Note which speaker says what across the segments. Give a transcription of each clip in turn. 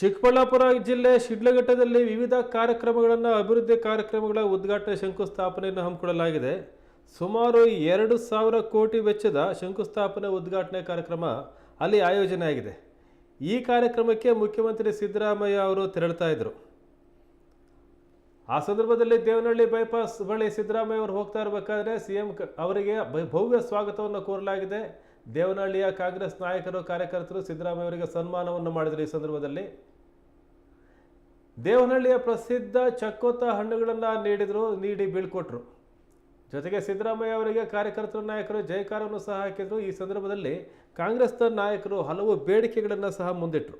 Speaker 1: ಚಿಕ್ಕಬಳ್ಳಾಪುರ ಜಿಲ್ಲೆ ಶಿಡ್ಲಘಟ್ಟದಲ್ಲಿ ವಿವಿಧ ಕಾರ್ಯಕ್ರಮಗಳನ್ನು, ಅಭಿವೃದ್ಧಿ ಕಾರ್ಯಕ್ರಮಗಳ ಉದ್ಘಾಟನೆ ಶಂಕುಸ್ಥಾಪನೆಯನ್ನು ಹಮ್ಮಿಕೊಳ್ಳಲಾಗಿದೆ. ಸುಮಾರು ಎರಡು ಸಾವಿರ ಕೋಟಿ ವೆಚ್ಚದ ಶಂಕುಸ್ಥಾಪನೆ ಉದ್ಘಾಟನೆ ಕಾರ್ಯಕ್ರಮ ಅಲ್ಲಿ ಆಯೋಜನೆ ಆಗಿದೆ ಈ ಕಾರ್ಯಕ್ರಮಕ್ಕೆ ಮುಖ್ಯಮಂತ್ರಿ ಸಿದ್ದರಾಮಯ್ಯ ಅವರು ತೆರಳುತ್ತಾ ಇದ್ದರು. ಆ ಸಂದರ್ಭದಲ್ಲಿ ದೇವನಹಳ್ಳಿ ಬೈಪಾಸ್ ಬಳಿ ಸಿದ್ದರಾಮಯ್ಯ ಅವರು ಹೋಗ್ತಾ ಇರಬೇಕಾದ್ರೆ ಸಿ ಎಂ ಅವರಿಗೆ ಭವ್ಯ ಸ್ವಾಗತವನ್ನು ಕೋರಲಾಗಿದೆ. ದೇವನಹಳ್ಳಿಯ ಕಾಂಗ್ರೆಸ್ ನಾಯಕರು, ಕಾರ್ಯಕರ್ತರು ಸಿದ್ದರಾಮಯ್ಯ ಅವರಿಗೆ ಸನ್ಮಾನವನ್ನು ಮಾಡಿದರು ಈ ಸಂದರ್ಭದಲ್ಲಿ. ದೇವನಹಳ್ಳಿಯ ಪ್ರಸಿದ್ಧ ಚಕ್ಕೋತ ಹಣ್ಣುಗಳನ್ನು ನೀಡಿದರು, ನೀಡಿ ಬೀಳ್ಕೊಟ್ರು. ಜೊತೆಗೆ ಸಿದ್ದರಾಮಯ್ಯ ಅವರಿಗೆ ಕಾರ್ಯಕರ್ತರ ನಾಯಕರು ಜಯಕಾರವನ್ನು ಸಹ ಹಾಕಿದರು. ಈ ಸಂದರ್ಭದಲ್ಲಿ ಕಾಂಗ್ರೆಸ್ನ ನಾಯಕರು ಹಲವು ಬೇಡಿಕೆಗಳನ್ನು ಸಹ ಮುಂದಿಟ್ಟರು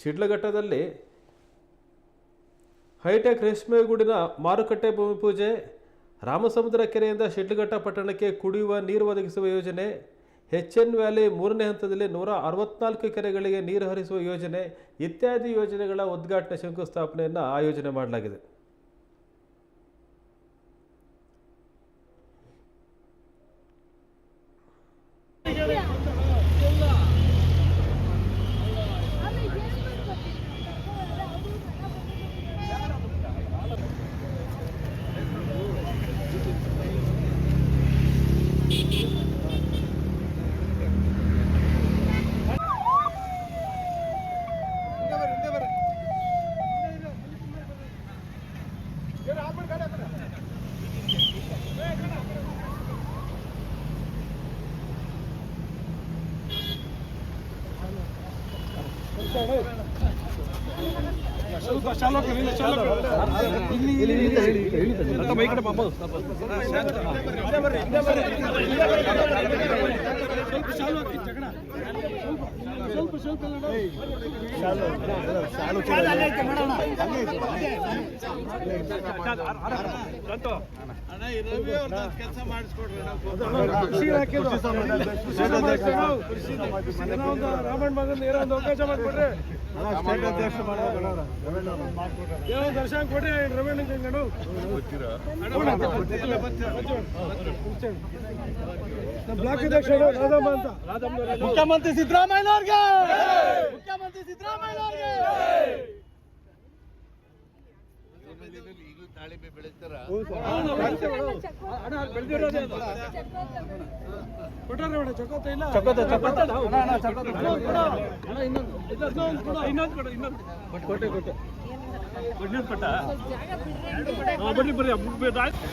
Speaker 1: ಶಿಡ್ಲಘಟ್ಟದಲ್ಲಿ ಹೈಟೆಕ್ ರೇಷ್ಮೆಗೂಡಿನ ಮಾರುಕಟ್ಟೆ ಭೂಮಿ ಪೂಜೆ, ರಾಮಸಮುದ್ರ ಕೆರೆಯಿಂದ ಶಿಡ್ಲಘಟ್ಟ ಪಟ್ಟಣಕ್ಕೆ ಕುಡಿಯುವ ನೀರು ಒದಗಿಸುವ ಯೋಜನೆ ಎಚ್ ಎನ್ ವ್ಯಾಲಿ ಮೂರನೇ ಹಂತದಲ್ಲಿ ನೂರ ಅರವತ್ನಾಲ್ಕು ಕೆರೆಗಳಿಗೆ ನೀರು ಹರಿಸುವ ಯೋಜನೆ, ಇತ್ಯಾದಿ ಯೋಜನೆಗಳ ಉದ್ಘಾಟನೆ ಶಂಕುಸ್ಥಾಪನೆಯನ್ನು ಆಯೋಜನೆ ಮಾಡಲಾಗಿದೆ.
Speaker 2: ಸ್ವಲ್ಪ ಚಾಲಕ ಹಾಕು, ಇಲ್ಲಿ. ಇಲ್ಲಿ, ಇಲ್ಲಿ, ಇಲ್ಲಿ. ಸ್ವಲ್ಪ ಈ ಕಡೆ ಬಾ. ಸ್ವಲ್ಪ ಚಾಲಕ ಜಗಣ. ಸ್ವಲ್ಪ ಸ್ವಲ್ಪ ಚಾಲಕ ನೋಡು. ಏನೋ ಒಂದು ರಾಮಣ್ಣ ಮಗನ್ ಏನೋ ಒಂದು ಅವಕಾಶ ಮಾಡಿಕೊಡ್ರಿ ದರ್ಶನ ಕೊಡ್ರಿ ಬ್ಲಾಕ್ ಅಧ್ಯಕ್ಷ ರಾಧಮ್ಮ ಅಂತ ಮುಖ್ಯಮಂತ್ರಿ ಸಿದ್ದರಾಮಯ್ಯನವ್ರಿಗೆ ಮುಖ್ಯಮಂತ್ರಿ ಅಣ್ಣ ಅಣ್ಣ ಚಕೋತ ಅಣ್ಣ ಇನ್ನೊಂದು ಇನ್ನೊಂದು ಕೊಡು ಇನ್ನೊಂದು ಕೊಡು ಇನ್ನೊಂದು ಕೊಟ್ಟೆ ಕೊಟ್ಟೆ ಬರ್ರಿ ಬರ್ರಿ ಬರ್ರಿ ಆಯ್ತು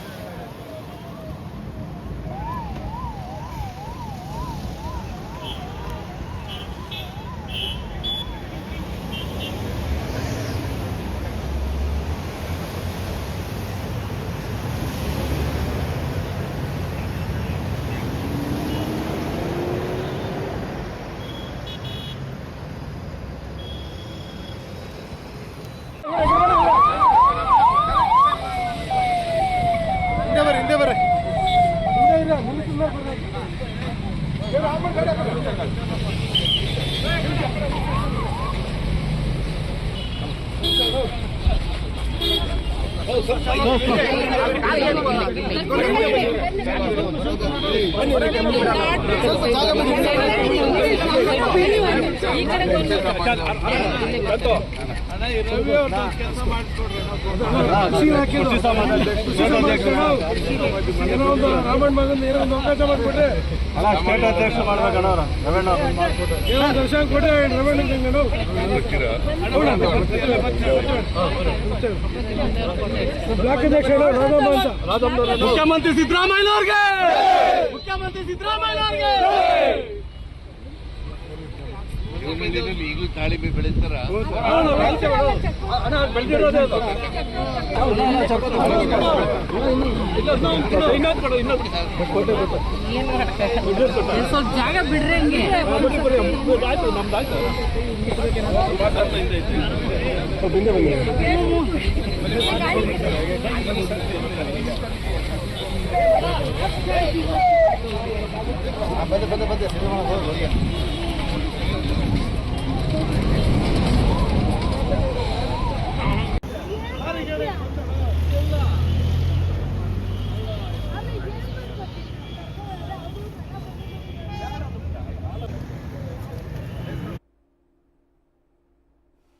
Speaker 2: ಹಿಂದೆ ಬರ್ರಿ ಹಿಂದೆ ಬರ್ರಿ ಹಿಂದೆ ಇಲ್ಲ ಮುಂದೆ ಸುಮ್ಮನೆ ಬರ್ರಿ ಏ ರಾಮಣ್ಣ ಗಾಡಿ ಹಾಕು. ಕೃಷಿ ಇಲಾಖೆದು. ಏನೋ ಒಂದು ರಾಮಣ್ಣ ಮಗನ್ ಏನೋ ಒಂದು ಅವಕಾಶ ಮಾಡಿಕೊಡ್ರಿ ಏನೋ ದರ್ಶನ ಕೊಡ್ರಿ ರವೀಣ್ ಗಂಗಡು ಬ್ಲಾಕ್ ಅಧ್ಯಕ್ಷರು ರಾಧಮ್ಮ ಅಂತ. ಮುಖ್ಯಮಂತ್ರಿ ಸಿದ್ದರಾಮಯ್ಯನವ್ರಿಗೆ ಮುಖ್ಯಮಂತ್ರಿ ಸಿದ್ದರಾಮಯ್ಯನವ್ರಿಗೆ
Speaker 3: ಈಗಲೂ ತಾಳಿಂಬೆ ಬೆಳೀತಾರ
Speaker 4: ಸ್ವಲ್ಪ ಜಾಗ ಬಿಡ್ರಿ ಹಂಗೆ.
Speaker 2: ಬಂದೆ ಬಂದೆ ಬಂದೆ. ಸಿನಿಮಾ ಹೋಗಿ. Iya.